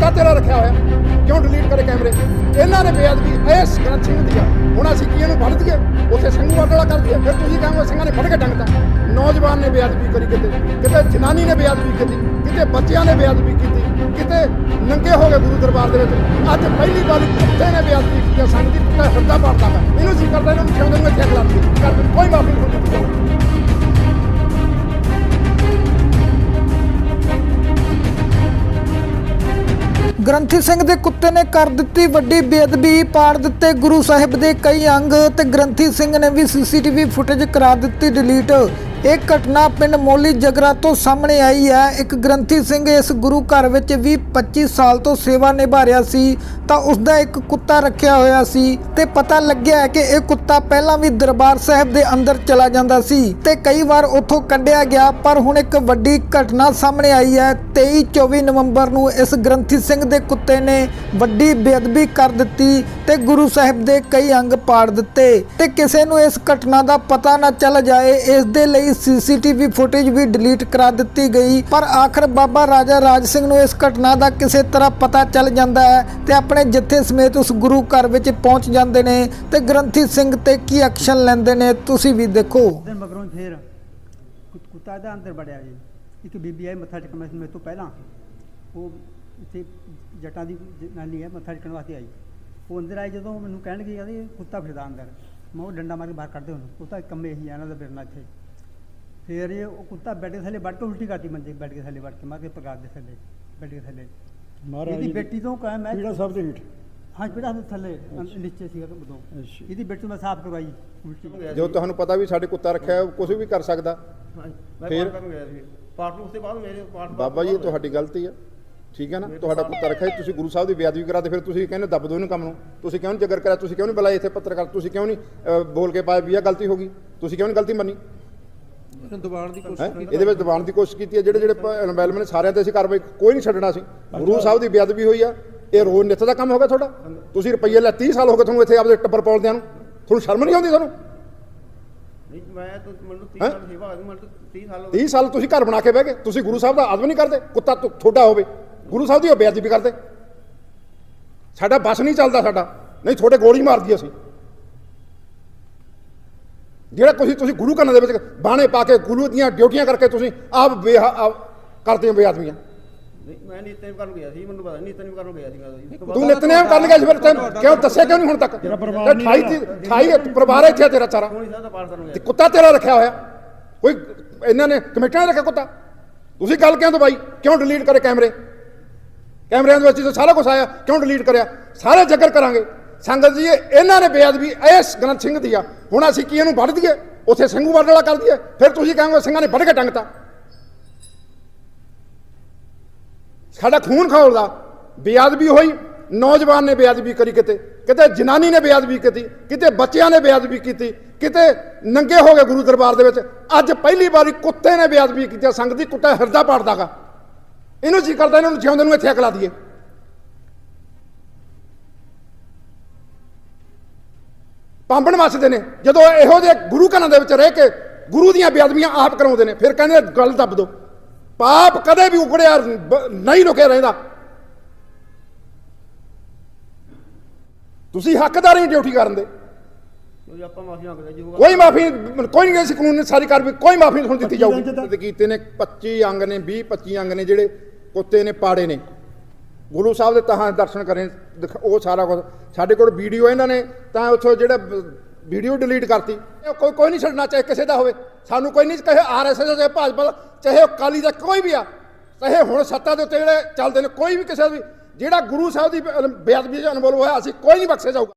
ਕੁੱਤਾ ਤੇਰਾ ਰੱਖਿਆ ਹੋਇਆ? ਕਿਉਂ ਡਿਲੀਟ ਕਰੇ ਕੈਮਰੇ? ਇਹਨਾਂ ਨੇ ਬੇਅਦਬੀ ਇਸ ਗ੍ਰੰਥ ਸਿੰਘ ਦੀ ਆ ਹੁਣ ਅਸੀਂ ਕੀ ਇਹਨੂੰ ਵੱਢ ਦਈਏ? ਉੱਥੇ ਸਿੰਘੂ ਵਾਲਾ ਕਰ ਦਈਏ? ਫਿਰ ਤੁਸੀਂ ਕਹੋਗੇ ਸਿੰਘਾਂ ਨੇ ਫੜ ਕੇ ਡੰਗਤਾ ਨੌਜਵਾਨ ਨੇ ਬੇਅਦਬੀ ਕਰੀ ਕਿਤੇ। ਕਿਤੇ ਜਨਾਨੀ ਨੇ ਬੇਅਦਬੀ ਕੀਤੀ। ਕਿਤੇ ਬੱਚਿਆਂ ਨੇ ਬੇਅਦਬੀ ਕੀਤੀ। ਕਿਤੇ ਨੰਗੇ ਹੋ ਗਏ ਗੁਰੂ ਦਰਬਾਰ ਦੇ ਵਿੱਚ। ਅੱਜ ਪਹਿਲੀ ਵਾਰੀ ਕੁੱਤੇ ਨੇ ਬੇਅਦਬੀ ਕੀਤੀ ਆ, ਸੰਗਤ ਦੀ ਕੁੱਤਾ ਹਿਰਦਾ ਪਾੜਦਾ ਵਾ ਇਹਨੂੰ ਸੀ ਕਰਦਾ? ਇਹਨਾਂ ਨੂੰ ਨੂੰ ਇੱਥੇ ਅਗਲਾ ਕਰ ਕੋਈ ਮਾਫੀ ਨਹੀਂ ਗ੍ਰੰਥੀ ਸਿੰਘ ਦੇ ਕੁੱਤੇ ਨੇ ਕਰ ਦਿੱਤੀ ਵੱਡੀ ਬੇਅਦਬੀ, ਪਾੜ ਦਿੱਤੇ ਗੁਰੂ ਸਾਹਿਬ ਦੇ ਕਈ ਅੰਗ ਤੇ ਗ੍ਰੰਥੀ ਸਿੰਘ ਨੇ ਵੀ ਸੀਸੀਟੀਵੀ ਫੁਟੇਜ ਕਰਾ ਦਿੱਤੀ ਡਿਲੀਟ ਇਹ ਘਟਨਾ ਪਿੰਡ ਮੋਲੀ ਜਗਰਾ ਤੋਂ ਸਾਹਮਣੇ ਆਈ ਹੈ। ਇੱਕ ਗ੍ਰੰਥੀ ਸਿੰਘ ਇਸ ਗੁਰੂ ਘਰ ਵਿੱਚ ਵੀ 25 ਸਾਲ ਤੋਂ ਸੇਵਾ ਨਿਭਾ ਰਿਹਾ ਸੀ ਤਾਂ ਉਸ ਦਾ ਇੱਕ ਕੁੱਤਾ ਰੱਖਿਆ ਹੋਇਆ ਸੀ ਤੇ ਪਤਾ ਲੱਗਿਆ ਕਿ ਇਹ ਕੁੱਤਾ ਪਹਿਲਾਂ ਵੀ ਦਰਬਾਰ ਸਾਹਿਬ ਦੇ ਅੰਦਰ ਚਲਾ ਜਾਂਦਾ ਸੀ ਤੇ ਕਈ ਵਾਰ ਉੱਥੋਂ ਕੱਢਿਆ ਗਿਆ, ਪਰ ਹੁਣ ਇੱਕ ਵੱਡੀ ਘਟਨਾ ਸਾਹਮਣੇ ਆਈ ਹੈ। 23 24 ਨਵੰਬਰ ਨੂੰ ਇਸ ਗ੍ਰੰਥੀ ਸਿੰਘ ਦੇ ਕੁੱਤੇ ਨੇ ਵੱਡੀ ਬੇਅਦਬੀ ਕਰ ਦਿੱਤੀ ਤੇ ਗੁਰੂ ਸਾਹਿਬ ਦੇ ਕਈ ਅੰਗ ਪਾੜ ਦਿੱਤੇ ਤੇ ਕਿਸੇ ਨੂੰ ਇਸ ਘਟਨਾ ਦਾ ਪਤਾ ਨਾ ਚੱਲ ਜਾਏ, ਇਸ ਦੇ ਲਈ ਸੀਸੀਟੀਵੀ ਫੁਟੇਜ ਵੀ ਡਿਲੀਟ ਕਰਾ ਦਿੱਤੀ ਗਈ। ਪਰ ਆਖਰ ਬਾਬਾ ਰਾਜਾ ਰਾਜ ਸਿੰਘ ਨੂੰ ਇਸ ਘਟਨਾ ਦਾ ਕਿਸੇ ਤਰ੍ਹਾਂ ਪਤਾ ਚੱਲ ਜਾਂਦਾ ਹੈ ਤੇ ਆਪਣੇ ਜੱਥੇ ਸਮੇਤ ਉਸ ਗੁਰੂ ਘਰ ਵਿੱਚ ਪਹੁੰਚ ਜਾਂਦੇ ਨੇ ਤੇ ਗ੍ਰੰਥੀ ਸਿੰਘ ਤੇ ਕੀ ਐਕਸ਼ਨ ਲੈਂਦੇ ਨੇ, ਤੁਸੀਂ ਵੀ ਦੇਖੋ। ਮਗਰੋਂ ਫੇਰ ਕੁੱਤਾ ਇਹਦਾ ਅੰਦਰ ਵੜਿਆ ਜੀ। ਇੱਕ ਬੀਬੀ ਆਈ ਮੱਥਾ ਟੇਕਣ ਵਾਸਤੇ, ਮੇਰੇ ਤੋਂ ਪਹਿਲਾਂ। ਉਹ ਇੱਥੇ ਜਟਾਂ ਦੀ ਜਨਾਨੀ ਹੈ, ਮੱਥਾ ਟੇਕਣ ਵਾਸਤੇ ਆਈ। ਉਹ ਅੰਦਰ ਆਈ ਜਦੋਂ ਮੈਨੂੰ ਕਹਿਣ ਲੱਗੀ ਕਹਿੰਦੀ, ਕੁੱਤਾ ਫਿਰਦਾ ਅੰਦਰ। ਮੈਂ ਉਹ ਡੰਡਾ ਮਾਰ ਕੇ ਬਾਹਰ ਕੱਢਦੇ ਉਹਨੂੰ। ਉਹ ਤਾਂ ਕੰਮੇ ਹੀ ਆ, ਇਹਨਾਂ ਦਾ ਫਿਰਨਾ ਇੱਥੇ। ਫੇਰ ਇਹ ਉਹ ਕੁੱਤਾ ਬੈੱਡ ਦੇ ਥੱਲੇ ਵੜ ਕੇ ਉਲਟੀ ਕਰਤੀ ਮੰਜੇ ਬੈੱਡ ਦੇ ਥੱਲੇ ਵੜ ਕੇ ਮਾਰ ਕੇ ਪਗਾਰ ਦੇ ਥੱਲੇ ਬੈੱਡ ਦੇ ਥੱਲੇ। ਮਹਾਰਾਜ ਇਹਦੀ ਬੇਟੀ ਤੋਂ ਕਹਾਂ ਮੈਂ ਪੀੜਾ ਸਾਹਿਬ ਦੇ ਹੇਠ। ਹਾਂ ਪੀੜਾ ਦੇ ਥੱਲੇ ਨੀਚੇ ਸੀਗਾ ਅੱਛਾ। ਇਹਦੀ ਬੇਟੀ ਨੂੰ ਮੈਂ ਸਾਫ਼ ਕਰਵਾਈ ਉਲਟੀ। ਜੋ ਤੁਹਾਨੂੰ ਪਤਾ ਵੀ ਸਾਡੇ ਕੁੱਤਾ ਰੱਖਿਆ ਕੁਝ ਵੀ ਕਰ ਸਕਦਾ। ਮੈਂ ਫਿਰ? ਉਸ ਤੋਂ ਬਾਅਦ ਮੇਰੇ ਬਾਬਾ ਜੀ ਤੁਹਾਡੀ ਗਲਤੀ ਹੈ ਠੀਕ ਹੈ ਨਾ? ਤੁਹਾਡਾ ਕੁੱਤਾ ਰੱਖਿਆ ਜੀ, ਤੁਸੀਂ ਗੁਰੂ ਸਾਹਿਬ ਦੀ ਬੇਅਦਬੀ ਕਰਾਤੇ ਫਿਰ ਤੁਸੀਂ ਕਹਿੰਦੇ ਦੱਬ ਦੋ ਇਹਨੂੰ ਕੰਮ ਨੂੰ। ਤੁਸੀਂ ਕਿਉਂ ਨਹੀਂ ਜਗਰ ਕਰਿਆ ਤੁਸੀਂ ਕਿਉਂ ਨਹੀਂ ਬੁਲਾਏ ਇੱਥੇ ਪੱਤਰਕਾਰ? ਤੁਸੀਂ ਕਿਉਂ ਨਹੀਂ ਬੋਲ ਕੇ ਪਾਇਆ ਵੀ ਇਹ ਗਲਤੀ ਹੋ ਗਈ? ਤੁਸੀਂ ਕਿਉਂ ਨਹੀਂ ਗਲਤੀ ਮੰਨੀ? ਦਬਾਉਣ ਦੀ? ਇਹਦੇ ਵਿੱਚ ਦਬਾਉਣ ਦੀ ਕੋਸ਼ਿਸ਼ ਕੀਤੀ ਹੈ ਜਿਹੜੇ ਜਿਹੜੇ ਐਨਵਾਇਰਨਮੈਂਟ ਨੇ ਸਾਰਿਆਂ ਤੇ ਅਸੀਂ ਕਾਰਵਾਈ ਕੋਈ ਨਹੀਂ ਛੱਡਣਾ ਸੀ। ਗੁਰੂ ਸਾਹਿਬ ਦੀ ਬੇਅਦਬੀ ਹੋਈ ਆ। ਇਹ ਰੋਜ਼ ਨਿੱਤ ਦਾ ਕੰਮ ਹੋ ਗਿਆ ਤੁਹਾਡਾ। ਤੁਸੀਂ ਰੁਪਈਏ ਲੈ 30 ਸਾਲ ਹੋ ਗਏ ਤੁਹਾਨੂੰ ਇੱਥੇ ਆਪਦੇ ਟੱਬਰ ਪੌਲਦਿਆਂ ਨੂੰ। ਤੁਹਾਨੂੰ ਸ਼ਰਮ ਨਹੀਂ ਆਉਂਦੀ ਤੁਹਾਨੂੰ? ਨਹੀਂ ਮੈਂ ਤਾਂ ਮੈਨੂੰ 30 ਹੈਂ? ਸਾਲ ਸੇਵਾ ਹੋਈ ਮੈਨੂੰ 30 ਸਾਲ ਹੋ ਗਏ। 30 ਸਾਲ ਤੁਸੀਂ ਘਰ ਬਣਾ ਕੇ ਬਹਿ ਗਏ। ਤੁਸੀਂ ਗੁਰੂ ਸਾਹਿਬ ਦਾ ਆਦਮ ਨਹੀਂ ਕਰਦੇ। ਕੁੱਤਾ ਤੁਹਾਡਾ ਹੋਵੇ। ਗੁਰੂ ਸਾਹਿਬ ਦੀ ਬੇਅਦਬੀ ਕਰਦੇ। ਸਾਡਾ ਬਸ ਨਹੀਂ ਚੱਲਦਾ ਸਾਡਾ। ਨਹੀਂ ਤੁਹਾਡੇ ਗੋਲੀ ਮਾਰਦੀ ਅਸੀਂ। ਜਿਹੜਾ ਤੁਸੀਂ ਤੁਸੀਂ ਗੁਰੂ ਘਰਾਂ ਦੇ ਵਿੱਚ ਬਾਣੇ ਪਾ ਕੇ ਗੁਰੂ ਦੀਆਂ ਡਿਊਟੀਆਂ ਕਰਕੇ ਤੁਸੀਂ ਆਪ ਬੇਹਾ ਆਪ ਕਰਦੇ ਹੋ ਬੇਆਦਮੀਆਂ ਨਹੀਂ ਮੈਂ ਨਿਤਨੇਮ ਕਰਨ ਗਿਆ ਸੀ ਮੈਨੂੰ ਪਤਾ ਨਹੀਂ ਨਿਤਨੇਮ ਕਰਨ ਗਿਆ ਜੀ ਉਸ ਤੋਂ ਨਿਤਨੇਮ ਕਰਨ ਗਿਆ ਸੀ ਫਿਰ ਤੈਨੂੰ ਕਿਉਂ ਦੱਸਿਆ ਕਿਉਂ ਨਹੀਂ ਹੁਣ ਤੱਕ? ਤੇਰਾ ਪਰਿਵਾਰ ਨਹੀਂ 28 28 ਪਰਿਵਾਰ ਇੱਥੇ ਤੇਰਾ ਸਾਰਾ ਗਿਆ। ਤੇ ਕੁੱਤਾ ਤੇਰਾ ਰੱਖਿਆ ਹੋਇਆ। ਕੋਈ ਇਹਨਾਂ ਨੇ ਕਮੇਟੀਆਂ ਨੇ ਰੱਖਿਆ ਕੁੱਤਾ। ਤੁਸੀਂ ਗੱਲ ਕਿਉਂ ਦਬਾਈ? ਕਿਉਂ ਡਿਲੀਟ ਕਰੇ ਕੈਮਰੇ? ਕੈਮਰਿਆਂ ਦੇ ਵਿੱਚ ਸਾਰਾ ਕੁਝ ਆਇਆ ਕਿਉਂ ਡਿਲੀਟ ਕਰਿਆ? ਸਾਰੇ ਜ਼ਿਕਰ ਕਰਾਂਗੇ। ਸੰਗਤ ਜੀ, ਇਹਨਾਂ ਨੇ ਬੇਅਦਬੀ ਇਸ ਗ੍ਰੰਥ ਸਿੰਘ ਦੀ ਆ। ਹੁਣ ਅਸੀਂ ਕੀ ਇਹਨੂੰ ਵੱਢ ਦਈਏ? ਉੱਥੇ ਸਿੰਘੂ ਵੱਢ ਵਾਲਾ ਕਰ ਦਈਏ? ਫਿਰ ਤੁਸੀਂ ਕਹੋਗੇ ਸਿੰਘਾਂ ਨੇ ਵੱਢ ਕੇ ਟੰਗਤਾ ਸਾਡਾ ਖੂਨ ਖੌਲਦਾ। ਬੇਅਦਬੀ ਹੋਈ, ਨੌਜਵਾਨ ਨੇ ਬੇਅਦਬੀ ਕਰੀ ਕਿਤੇ। ਕਿਤੇ ਜਨਾਨੀ ਨੇ ਬੇਅਦਬੀ ਕੀਤੀ, ਕਿਤੇ ਬੱਚਿਆਂ ਨੇ ਬੇਅਦਬੀ ਕੀਤੀ, ਕਿਤੇ ਨੰਗੇ ਹੋ ਗਏ ਗੁਰੂ ਦਰਬਾਰ ਦੇ ਵਿੱਚ। ਅੱਜ ਪਹਿਲੀ ਵਾਰੀ ਕੁੱਤੇ ਨੇ ਬੇਅਦਬੀ ਕੀਤੀ ਸੰਗਤ ਦੀ ਕੁੱਤਾ ਹਿਰਦਾ ਪਾੜਦਾਗਾ। ਇਹਨੂੰ ਜੀ ਕਰਦਾ, ਇਹਨਾਂ ਨੂੰ ਜਿਉਂਦੇ ਨੂੰ ਇੱਥੇ ਅਕਲਾ ਦਈਏ। ਪਾਂਬਣ ਮੱਚਦੇ ਨੇ। ਜਦੋਂ ਇਹੋ ਜਿਹੇ ਗੁਰੂ ਘਰਾਂ ਦੇ ਵਿੱਚ ਰਹਿ ਕੇ ਗੁਰੂ ਦੀਆਂ ਬੇਅਦਬੀਆਂ ਆਪ ਕਰਾਉਂਦੇ ਨੇ ਫਿਰ ਕਹਿੰਦੇ ਗੱਲ ਦੱਬ ਦੋ। ਪਾਪ ਕਦੇ ਵੀ ਉਗੜਿਆ ਨਹੀਂ ਰੁਕਿਆ ਰਹਿੰਦਾ। ਤੁਸੀਂ ਹੱਕਦਾਰ ਹੀ ਡਿਊਟੀ ਕਰਨ ਦੇ। ਕੋਈ ਆਪਾਂ ਮਾਫੀ ਕੋਈ ਮਾਫੀ ਕੋਈ ਨਹੀਂ ਇਸ ਕਾਨੂੰਨ ਨੇ ਸਾਰੀ ਕਾਰਵਾਈ ਕੋਈ ਮਾਫੀ ਨਹੀਂ ਤੁਹਾਨੂੰ ਦਿੱਤੀ 25 ਅੰਗ ਜਾਊਗੀ ਤਾਂ- ਕੀਤੇ ਨੇ 25 ਅੰਗ ਨੇ 20 25 ਅੰਗ ਨੇ ਜਿਹੜੇ ਕੁੱਤੇ ਨੇ ਪਾੜੇ ਨੇ। ਗੁਰੂ ਸਾਹਿਬ ਦੇ ਤਹਾਂ ਦਰਸ਼ਨ ਕਰੇ, ਦਿਖ- ਉਹ ਸਾਰਾ ਕੁਝ ਸਾਡੇ ਕੋਲ ਵੀਡੀਓ ਇਹਨਾਂ ਨੇ, ਤਾਂ ਉੱਥੋਂ ਜਿਹੜਾ ਵੀਡੀਓ ਡਿਲੀਟ ਕਰਤੀ। ਇਹ ਕੋਈ ਕੋਈ ਨਹੀਂ ਛੱਡਣਾ, ਚਾਹੇ ਕਿਸੇ ਦਾ ਹੋਵੇ। ਸਾਨੂੰ ਕੋਈ ਨਹੀਂ ਕਹੇ ਆਰਐਸਐਸ ਦਾ ਚਾਹੇ ਭਾਜਪਾ ਦਾ, ਚਾਹੇ ਉਹ ਕਾਲੀ ਦਾ ਕੋਈ ਵੀ ਆ। ਚਾਹੇ ਹੁਣ ਸੱਤਾ ਦੇ ਉੱਤੇ ਜਿਹੜੇ ਚੱਲਦੇ ਨੇ, ਕੋਈ ਵੀ ਕਿਸੇ ਦਾ ਵੀ। ਜਿਹੜਾ ਗੁਰੂ ਸਾਹਿਬ ਦੀ ਬੇਅਦਬੀ ਦਾ ਅਨਮੋਲ ਹੋਇਆ, ਅਸੀਂ ਕੋਈ ਨਹੀਂ ਬਖਸ਼ੇ ਜਾਊਗਾ।